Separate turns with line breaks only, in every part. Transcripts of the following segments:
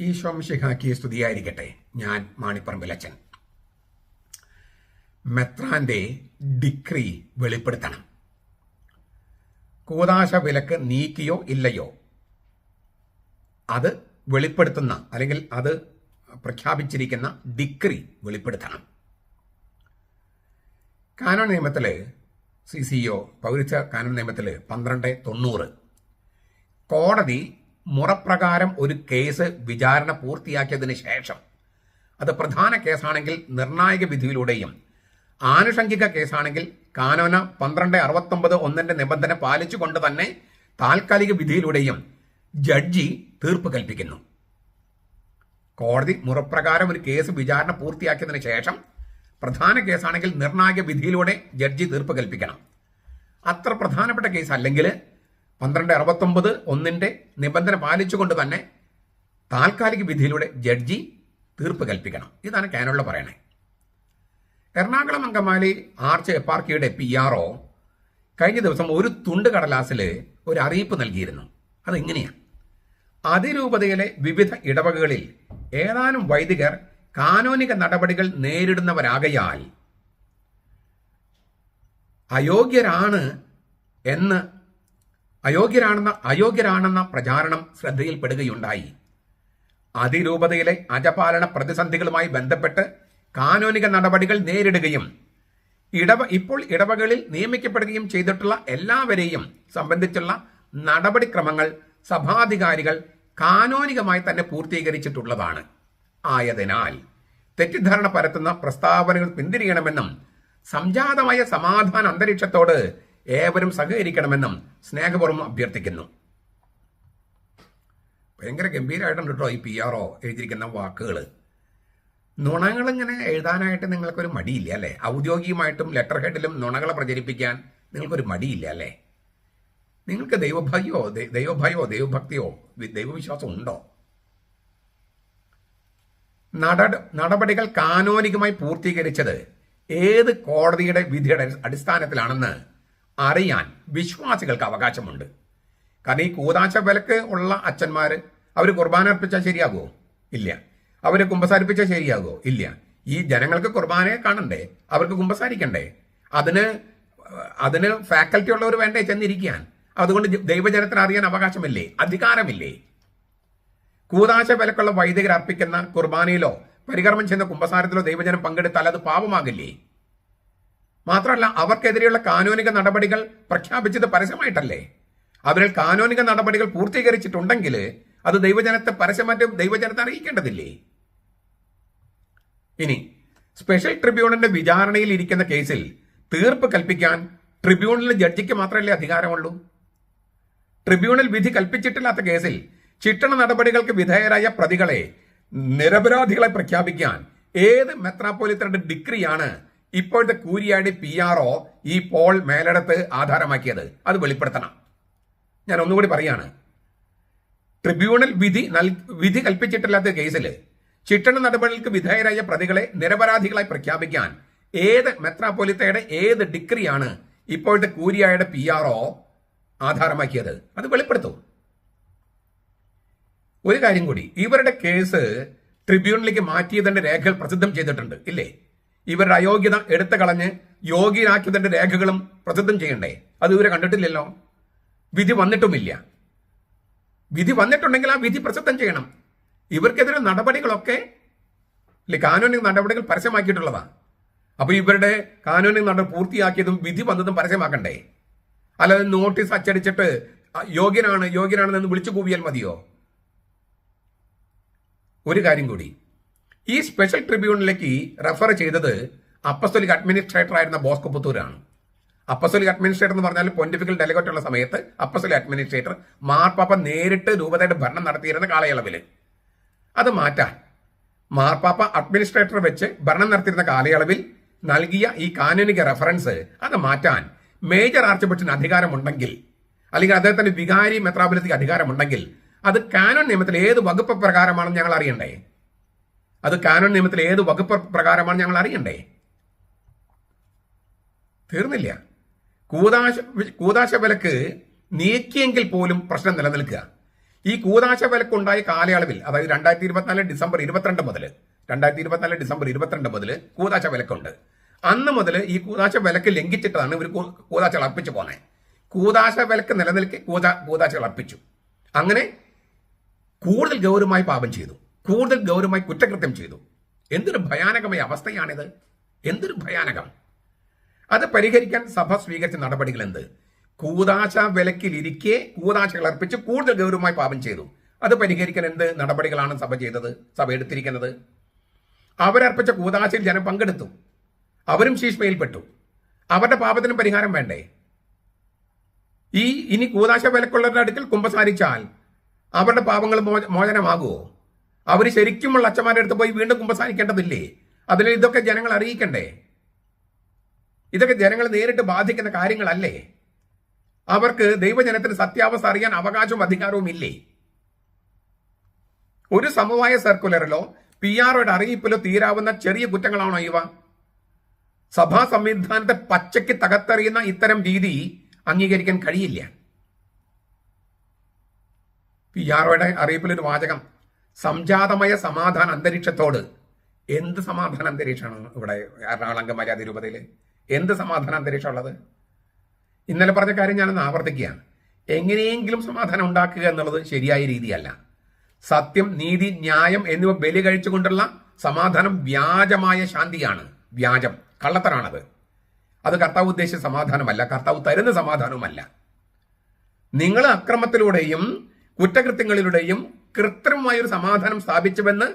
ഈശോ മിശിഹാക്കിയ സ്തുതിയായിരിക്കട്ടെ. ഞാൻ മാണിപ്പറമ്പിലച്ചൻ മെത്രാന്റെ ഡിക്രി വെളിപ്പെടുത്തണം. കൂതാശ വിലക്ക് നീക്കിയോ ഇല്ലയോ? അത് വെളിപ്പെടുത്തുന്ന അല്ലെങ്കിൽ അത് പ്രഖ്യാപിച്ചിരിക്കുന്ന ഡിക്രി വെളിപ്പെടുത്തണം. കാനോൺ നിയമത്തിൽ സി സി ഒ പൗരത്വ കാനോൺ നിയമത്തിൽ പന്ത്രണ്ട് തൊണ്ണൂറ്. കോടതി മുറപ്രകാരം ഒരു കേസ് വിചാരണ പൂർത്തിയാക്കിയതിന് ശേഷം അത് പ്രധാന കേസാണെങ്കിൽ നിർണായക വിധിയിലൂടെയും ആനുഷംഗിക കേസാണെങ്കിൽ കാനോന പന്ത്രണ്ട് അറുപത്തൊമ്പത് ഒന്നിന്റെ നിബന്ധന പാലിച്ചുകൊണ്ട് തന്നെ താൽക്കാലിക വിധിയിലൂടെയും ജഡ്ജി തീർപ്പ് കൽപ്പിക്കുന്നു. കോടതി മുറപ്രകാരം ഒരു കേസ് വിചാരണ പൂർത്തിയാക്കിയതിന് ശേഷം പ്രധാന കേസാണെങ്കിൽ നിർണായക വിധിയിലൂടെ ജഡ്ജി തീർപ്പ് കൽപ്പിക്കണം. അത്ര പ്രധാനപ്പെട്ട കേസ് അല്ലെങ്കിൽ പന്ത്രണ്ട് അറുപത്തൊമ്പത് ഒന്നിന്റെ നിബന്ധന പാലിച്ചുകൊണ്ട് തന്നെ താൽക്കാലിക വിധിയിലൂടെ ജഡ്ജി തീർപ്പ് കൽപ്പിക്കണം. ഇതാണ് കാനുള്ള പറയണേ. എറണാകുളം അങ്കമാലി ആർച്ച് എപ്പാർക്കിയുടെ പി ആർ ഒ കഴിഞ്ഞ ദിവസം ഒരു തുണ്ട് കടലാസിൽ ഒരു അറിയിപ്പ് നൽകിയിരുന്നു. അതെങ്ങനെയാണ് അതിരൂപതയിലെ വിവിധ ഇടവകകളിൽ ഏതാനും വൈദികർ കാനോനിക നടപടികൾ നേരിടുന്നവരാകയാൽ അയോഗ്യരാണ് എന്ന് അയോഗ്യരാണെന്ന അയോഗ്യരാണെന്ന പ്രചാരണം ശ്രദ്ധയിൽപ്പെടുകയുണ്ടായി. അതിരൂപതയിലെ അജപാലന പ്രതിസന്ധികളുമായി ബന്ധപ്പെട്ട് കാനോനിക നടപടികൾ നേരിടുകയും ഇടവ ഇപ്പോൾ ഇടവകളിൽ നിയമിക്കപ്പെടുകയും ചെയ്തിട്ടുള്ള എല്ലാവരെയും സംബന്ധിച്ചുള്ള നടപടിക്രമങ്ങൾ സഭാധികാരികൾ കാനോനികമായി തന്നെ പൂർത്തീകരിച്ചിട്ടുള്ളതാണ്. ആയതിനാൽ തെറ്റിദ്ധാരണ പരത്തുന്ന പ്രസ്താവനകൾ പിന്തിരിയണമെന്നും സംജാതമായ സമാധാന അന്തരീക്ഷത്തോട് ഏവരും സഹകരിക്കണമെന്നും സ്നേഹപൂർവം അഭ്യർത്ഥിക്കുന്നു. ഭയങ്കര ഗംഭീരമായിട്ടുണ്ട് കേട്ടോ ഈ പി ആർ ഒ എഴുതിയിരിക്കുന്ന വാക്കുകൾ നുണകൾ ഇങ്ങനെ എഴുതാനായിട്ട് നിങ്ങൾക്കൊരു മടിയില്ല അല്ലേ? ഔദ്യോഗികമായിട്ടും ലെറ്റർ ഹെഡിലും നുണകളെ പ്രചരിപ്പിക്കാൻ നിങ്ങൾക്കൊരു മടിയില്ല അല്ലേ? നിങ്ങൾക്ക് ദൈവഭയോ ദൈവഭയോ ദൈവഭക്തിയോ ദൈവവിശ്വാസം ഉണ്ടോ? നട- നടപടികൾ കാനോനികമായി പൂർത്തീകരിച്ചത് ഏത് കോടതിയുടെ വിധിയുടെ അടിസ്ഥാനത്തിലാണെന്ന് അറിയാൻ വിശ്വാസികൾക്ക് അവകാശമുണ്ട്. കാരണം ഈ കൂതാശ വിലക്ക് ഉള്ള അച്ഛന്മാർ അവർ കുർബാന അർപ്പിച്ചാൽ ശരിയാകുമോ ഇല്ല. അവർ കുമ്പസാരിപ്പിച്ചാൽ ശരിയാകുമോ ഇല്ല. ഈ ജനങ്ങൾക്ക് കുർബാനയെ കാണണ്ടേ? അവർക്ക് കുമ്പസാരിക്കണ്ടേ? അതിന് അതിന് ഫാക്കൽറ്റി ഉള്ളവർ വേണ്ടേ ചെന്നിരിക്കാൻ? അതുകൊണ്ട് ദൈവജനത്തിന് അറിയാൻ അവകാശമില്ലേ? അധികാരമില്ലേ? കൂതാശ വിലക്കുള്ള വൈദികർ അർപ്പിക്കുന്ന കുർബാനയിലോ പരികർമ്മം ചെയ്യുന്ന കുമ്പസാരത്തിലോ ദൈവജനം പങ്കെടുത്താൽ അത് പാപമാകില്ലേ? മാത്രമല്ല അവർക്കെതിരെയുള്ള കാനൂനിക നടപടികൾ പ്രഖ്യാപിച്ചത് പരസ്യമായിട്ടല്ലേ? അവരിൽ കാനൂനിക നടപടികൾ പൂർത്തീകരിച്ചിട്ടുണ്ടെങ്കിൽ അത് ദൈവജനത്തെ പരസ്യമായിട്ട് ദൈവജനത്തെ അറിയിക്കേണ്ടതില്ലേ? ഇനി സ്പെഷ്യൽ ട്രിബ്യൂണലിന്റെ വിചാരണയിൽ ഇരിക്കുന്ന കേസിൽ തീർപ്പ് കൽപ്പിക്കാൻ ട്രിബ്യൂണലിന് ജഡ്ജിക്ക് മാത്രമല്ലേ അധികാരമുള്ളൂ? ട്രിബ്യൂണൽ വിധി കൽപ്പിച്ചിട്ടില്ലാത്ത കേസിൽ ചിട്ടണ നടപടികൾക്ക് വിധേയരായ പ്രതികളെ നിരപരാധികളെ പ്രഖ്യാപിക്കാൻ ഏത് മെത്രാപ്പോലിത്തരുടെ ഡിഗ്രിയാണ് ഇപ്പോഴത്തെ കൂരിയാടി പി ആർ ഒ ഈ പോൾ മേലടത്ത് ആധാരമാക്കിയത്. അത് വെളിപ്പെടുത്തണം. ഞാൻ ഒന്നുകൂടി പറയാണ്. ട്രിബ്യൂണൽ വിധി നൽ വിധി കൽപ്പിച്ചിട്ടില്ലാത്ത കേസിൽ ചിട്ടണ നടപടികൾക്ക് വിധേയരായ പ്രതികളെ നിരപരാധികളായി പ്രഖ്യാപിക്കാൻ ഏത് മെത്രാപ്പൊലിത്തയുടെ ഏത് ഡിഗ്രിയാണ് ഇപ്പോഴത്തെ കൂരിയായുടെ പി ആർ ഒ ആധാരമാക്കിയത്? അത് വെളിപ്പെടുത്തും. ഒരു കാര്യം കൂടി ഇവരുടെ കേസ് ട്രിബ്യൂണലിലേക്ക് മാറ്റിയതിന്റെ രേഖകൾ പ്രസിദ്ധം ചെയ്തിട്ടുണ്ട് ഇല്ലേ? ഇവരുടെ അയോഗ്യത എടുത്തു കളഞ്ഞ് യോഗ്യനാക്കിയതിന്റെ രേഖകളും പ്രസിദ്ധം ചെയ്യണ്ടേ? അത് ഇവരെ കണ്ടിട്ടില്ലല്ലോ. വിധി വന്നിട്ടുമില്ല. വിധി വന്നിട്ടുണ്ടെങ്കിൽ ആ വിധി പ്രസിദ്ധം ചെയ്യണം. ഇവർക്കെതിരെ നടപടികളൊക്കെ ഇല്ലേ കാനൂനിക നടപടികൾ പരസ്യമാക്കിയിട്ടുള്ളതാണ് അപ്പോൾ ഇവരുടെ കാനൂനിക നടപടി പൂർത്തിയാക്കിയതും വിധി വന്നതും പരസ്യമാക്കണ്ടേ? അല്ലാതെ നോട്ടീസ് അച്ചടിച്ചിട്ട് യോഗ്യനാണ് യോഗ്യനാണെന്ന് വിളിച്ചു കൂവിയാൽ മതിയോ? ഒരു കാര്യം കൂടി. ഈ സ്പെഷ്യൽ ട്രിബ്യൂണലിലേക്ക് റെഫർ ചെയ്തത് അപ്പസ്തോലിക് അഡ്മിനിസ്ട്രേറ്റർ ആയിരുന്ന ബോസ്കോ പുത്തൂരാണ്. അപ്പസ്തോലിക് അഡ്മിനിസ്ട്രേറ്റർ എന്ന് പറഞ്ഞാൽ പൊന്റിഫിക്കൽ ഡെലിഗേറ്റ് ഉള്ള സമയത്ത് അപ്പസ്തോലിക് അഡ്മിനിസ്ട്രേറ്റർ മാർപ്പാപ്പ നേരിട്ട് രൂപതയുടെ ഭരണം നടത്തിയിരുന്ന കാലയളവിൽ അത് മാറ്റാൻ മാർപ്പാപ്പ അഡ്മിനിസ്ട്രേറ്റർ വെച്ച് ഭരണം നടത്തിയിരുന്ന കാലയളവിൽ നൽകിയ ഈ കാനൂനിക റെഫറൻസ് അത് മാറ്റാൻ മേജർ ആർച്ച് ബിഷപ്പിന് അധികാരമുണ്ടെങ്കിൽ അല്ലെങ്കിൽ അദ്ദേഹത്തിന്റെ വികാരി മെത്രാപുലത്തിക്ക് അധികാരമുണ്ടെങ്കിൽ അത് കാനോൺ നിയമത്തിൽ ഏത് വകുപ്പ് പ്രകാരമാണെന്ന് ഞങ്ങൾ അറിയണ്ടേ? അത് കാനോൺ നിയമത്തിൽ ഏത് വകുപ്പ് പ്രകാരമാണ് ഞങ്ങൾ അറിയണ്ടേ? തീർന്നില്ല. കൂതാശ കൂതാശ വിലക്ക് നീക്കിയെങ്കിൽ പോലും പ്രശ്നം നിലനിൽക്കുക. ഈ കൂതാശ വിലക്കുണ്ടായ കാലയളവിൽ അതായത് രണ്ടായിരത്തി ഇരുപത്തിനാല് ഡിസംബർ ഇരുപത്തിരണ്ട് മുതൽ രണ്ടായിരത്തി ഇരുപത്തിനാല് ഡിസംബർ ഇരുപത്തിരണ്ട് മുതൽ കൂതാശ വിലക്കുണ്ട്. അന്ന് മുതൽ ഈ കൂതാശ വിലക്ക് ലംഘിച്ചിട്ടാണ് ഇവർ കൂതാശ അർപ്പിച്ചു പോകുന്നത് കൂതാശ വിലക്ക് നിലനിൽക്കെ കൂതാ കൂതാശകൾ അർപ്പിച്ചു. അങ്ങനെ കൂടുതൽ ഗൗരവമായി പാപം ചെയ്തു. കൂടുതൽ ഗൗരവമായി കുറ്റകൃത്യം ചെയ്തു. എന്തൊരു ഭയാനകമായ അവസ്ഥയാണിത്. എന്തൊരു ഭയാനകം. അത് പരിഹരിക്കാൻ സഭ സ്വീകരിച്ച നടപടികൾ എന്ത്? കൂതാശ വിലക്കിലിരിക്കെ കൂതാശകൾ അർപ്പിച്ച് കൂടുതൽ ഗൗരവമായി പാപം ചെയ്തു. അത് പരിഹരിക്കാൻ എന്ത് നടപടികളാണ് സഭ ചെയ്തത്? സഭ എടുത്തിരിക്കുന്നത്. അവരർപ്പിച്ച കൂതാശയിൽ ജനം പങ്കെടുത്തു. അവരും ശീഷ്മയിൽപ്പെട്ടു. അവരുടെ പാപത്തിനും പരിഹാരം വേണ്ടേ? ഈ ഇനി കൂതാശ വിലക്കുള്ളവരുടെ അടുക്കൽ കുമ്പസാരിച്ചാൽ അവരുടെ പാപങ്ങൾ മോച- മോചനമാകുമോ അവർ ശരിക്കുമുള്ള അച്ഛന്മാരുടെ അടുത്ത് പോയി വീണ്ടും കുമ്പസാരിക്കേണ്ടതില്ലേ? അതിൽ ഇതൊക്കെ ജനങ്ങൾ അറിയിക്കണ്ടേ? ഇതൊക്കെ ജനങ്ങൾ നേരിട്ട് ബാധിക്കുന്ന കാര്യങ്ങളല്ലേ? അവർക്ക് ദൈവജനത്തിന് സത്യാവസ്ഥ അറിയാൻ അവകാശവും അധികാരവും ഇല്ലേ? ഒരു സമവായ സർക്കുലറിലോ പി ആർഒയുടെ അറിയിപ്പിലോ തീരാവുന്ന ചെറിയ കുറ്റങ്ങളാണോ ഇവ? സഭാ സംവിധാനത്തെ പച്ചയ്ക്ക് തകർത്തെറിയുന്ന ഇത്തരം രീതി അംഗീകരിക്കാൻ കഴിയില്ല. പി ആർഒയുടെ അറിയിപ്പിലൊരു വാചകം. സംജാതമായ സമാധാന അന്തരീക്ഷത്തോട് എന്ത് സമാധാന അന്തരീക്ഷമാണ് ഇവിടെ എറണാകുളം മര്യാദ രൂപതയിൽ എന്ത് സമാധാന അന്തരീക്ഷം ഉള്ളത് ഇന്നലെ പറഞ്ഞ കാര്യം ഞാനൊന്ന് ആവർത്തിക്കുകയാണ്. എങ്ങനെയെങ്കിലും സമാധാനം ഉണ്ടാക്കുക എന്നുള്ളത് ശരിയായ രീതിയല്ല. സത്യം നീതി ന്യായം എന്നിവ ബലി കഴിച്ചുകൊണ്ടുള്ള സമാധാനം വ്യാജമായ ശാന്തിയാണ്. വ്യാജം. കള്ളത്തരാണത്. അത് കർത്താവ് ഉദ്ദേശിച്ച സമാധാനമല്ല. കർത്താവ് തരുന്ന സമാധാനവുമല്ല. നിങ്ങൾ അക്രമത്തിലൂടെയും കുറ്റകൃത്യങ്ങളിലൂടെയും കൃത്രിമമായ ഒരു സമാധാനം സ്ഥാപിച്ചുവെന്ന്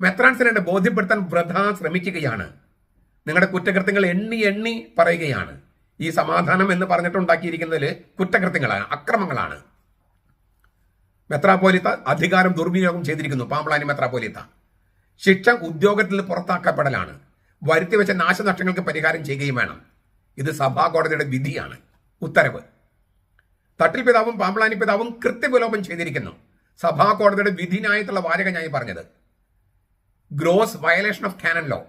മെത്രാൻസിനെ ബോധ്യപ്പെടുത്താൻ വൃഥ ശ്രമിക്കുകയാണ്. നിങ്ങളുടെ കുറ്റകൃത്യങ്ങൾ എണ്ണി എണ്ണി പറയുകയാണ്. ഈ സമാധാനം എന്ന് പറഞ്ഞിട്ടുണ്ടാക്കിയിരിക്കുന്നതിൽ കുറ്റകൃത്യങ്ങളാണ് അക്രമങ്ങളാണ്. മെത്രാപോലിത്ത അധികാരം ദുർവിനിയോഗം ചെയ്തിരിക്കുന്നു പാമ്പളാനി മെത്രാപോലിത്ത ശിക്ഷ ഉദ്യോഗത്തിൽ പുറത്താക്കപ്പെടലാണ്. വരുത്തിവെച്ച നാശനഷ്ടങ്ങൾക്ക് പരിഹാരം ചെയ്യുകയും വേണം. ഇത് സഭാ കോടതിയുടെ വിധിയാണ്. ഉത്തരവ്. തട്ടിൽ പിതാവും പാമ്പളാനി പിതാവും കൃത്യവിലോപം ചെയ്തിരിക്കുന്നു. സഭാ കോടതിയുടെ വിധിനായിട്ടുള്ള വാചകം ഞാൻ ഈ പറഞ്ഞത്. Gross violation of canon law.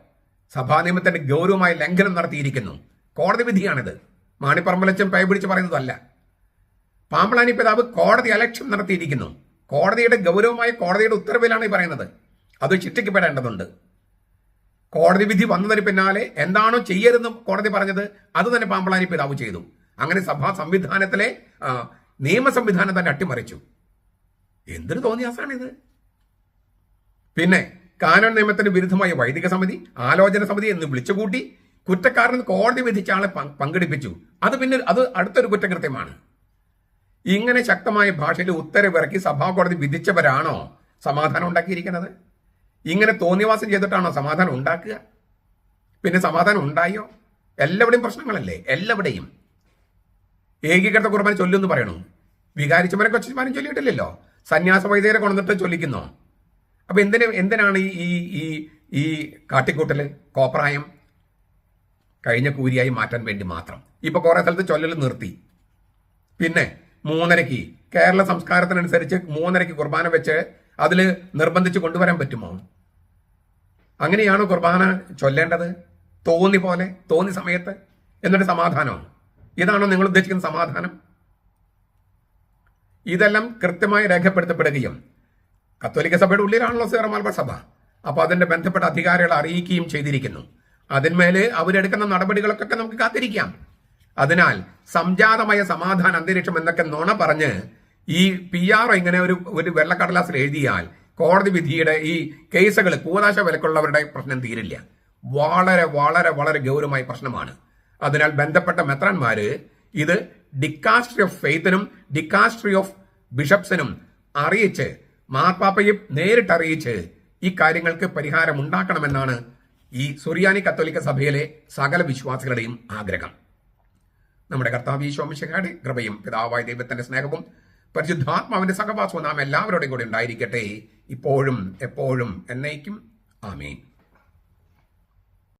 സഭാ നിയമത്തിന്റെ ഗൗരവമായ ലംഘനം നടത്തിയിരിക്കുന്നു. കോടതി വിധിയാണിത്. മാണിപ്പറമ്പലച്ചൻ പേ പിടിച്ച് പറയുന്നതല്ല. പാമ്പളാനി പിതാവ് കോടതി അലക്ഷ്യം നടത്തിയിരിക്കുന്നു. കോടതിയുടെ ഗൗരവമായ കോടതിയുടെ ഉത്തരവിലാണ് ഈ പറയുന്നത്. അത് ശിക്ഷിക്കപ്പെടേണ്ടതുണ്ട് കോടതി വിധി വന്നതിന് പിന്നാലെ എന്താണോ ചെയ്യരുതെന്ന് കോടതി പറഞ്ഞത് അത് തന്നെ പാമ്പളാനി പിതാവ് ചെയ്തു. അങ്ങനെ സഭാ സംവിധാനത്തിലെ നിയമ സംവിധാനം തന്നെ അട്ടിമറിച്ചു. എന്തൊരു തോന്നിയാസാണിത്? പിന്നെ കാനോൻ നിയമത്തിന് വിരുദ്ധമായ വൈദിക സമിതി ആലോചന സമിതി എന്ന് വിളിച്ചുകൂട്ടി കുറ്റക്കാരൻ കോടതി വിധിച്ച ആളെ പങ്കെടുപ്പിച്ചു. അത് പിന്നെ അത് അടുത്തൊരു കുറ്റകൃത്യമാണ്. ഇങ്ങനെ ശക്തമായ ഭാഷയിൽ ഉത്തരവിറക്കി സഭാ കോടതി വിധിച്ചവരാണോ സമാധാനം ഉണ്ടാക്കിയിരിക്കുന്നത്? ഇങ്ങനെ തോന്നിവാസം ചെയ്തിട്ടാണോ സമാധാനം ഉണ്ടാക്കുക? പിന്നെ സമാധാനം ഉണ്ടായോ? എല്ലാവിടെയും പ്രശ്നങ്ങളല്ലേ? എല്ലാവിടെയും ഏകീകൃത കുർബാന ചൊല്ലുമെന്ന് പറയണു. വികാരിച്ചവരെ കൊച്ചന്മാരും ചൊല്ലിയിട്ടില്ലല്ലോ. സന്യാസ വൈദികരെ കൊണ്ടിട്ട് ചൊല്ലിക്കുന്നോ? അപ്പൊ എന്തിന് എന്തിനാണ് ഈ ഈ ഈ കാട്ടിക്കൂട്ടൽ? കോപ്രായം കഴിഞ്ഞ കൂരിയായി മാറ്റാൻ വേണ്ടി മാത്രം. ഇപ്പൊ കുറെ സ്ഥലത്ത് ചൊല്ലൽ നിർത്തി. പിന്നെ മൂന്നരയ്ക്ക് കേരള സംസ്കാരത്തിനനുസരിച്ച് മൂന്നരയ്ക്ക് കുർബാന വെച്ച് അതിൽ നിർബന്ധിച്ച് കൊണ്ടുവരാൻ പറ്റുമോ? അങ്ങനെയാണോ കുർബാന ചൊല്ലേണ്ടത്? തോന്നി പോലെ തോന്നി സമയത്ത്? എന്നിട്ട് സമാധാനമോ ഇതാണോ നിങ്ങൾ ഉദ്ദേശിക്കുന്ന സമാധാനം? ഇതെല്ലാം കൃത്യമായി രേഖപ്പെടുത്തപ്പെടുകയും കത്തോലിക്ക സഭയുടെ ഉള്ളിലാണല്ലോ സീറോ മലബാർ സഭ. അപ്പൊ അതിന്റെ ബന്ധപ്പെട്ട അധികാരികളെ അറിയിക്കുകയും ചെയ്തിരിക്കുന്നു. അതിന്മേൽ അവരെടുക്കുന്ന നടപടികളൊക്കെ നമുക്ക് കാത്തിരിക്കാം. അതിനാൽ സംജാതമായ സമാധാന അന്തരീക്ഷം എന്നൊക്കെ നുണ പറഞ്ഞ് ഈ പി ആർ ഇങ്ങനെ ഒരു ഒരു വെള്ളക്കടലാസിൽ എഴുതിയാൽ കോടതി വിധിയുടെ ഈ കേസുകൾ കൂതാശ വിലക്കുള്ളവരുടെ പ്രശ്നം തീരില്ല. വളരെ വളരെ വളരെ ഗൗരവമായ പ്രശ്നമാണ്. അതിനാൽ ബന്ധപ്പെട്ട മെത്രാന്മാര് ഇത് ഡിക്കാസ്ട്രി ഓഫ് ഫെയ്ത്തിനും ഡിക്കാസ്ട്രി ഓഫ് ബിഷപ്സിനും അറിയിച്ച് മാർപ്പാപ്പയെ നേരിട്ട് അറിയിച്ച് ഈ കാര്യങ്ങൾക്ക് പരിഹാരം ഉണ്ടാക്കണമെന്നാണ് ഈ സുറിയാനി കത്തോലിക്ക സഭയിലെ സകല വിശ്വാസികളുടെയും ആഗ്രഹം. നമ്മുടെ കർത്താവ് ഈശോമിശിഹായുടെ കൃപയും പിതാവായ ദൈവത്തിന്റെ സ്നേഹവും പരിശുദ്ധാത്മാവിന്റെ സഹവാസവും നാം എല്ലാവരുടെയും കൂടെ ഉണ്ടായിരിക്കട്ടെ. ഇപ്പോഴും എപ്പോഴും എന്നേക്കും. ആമേൻ.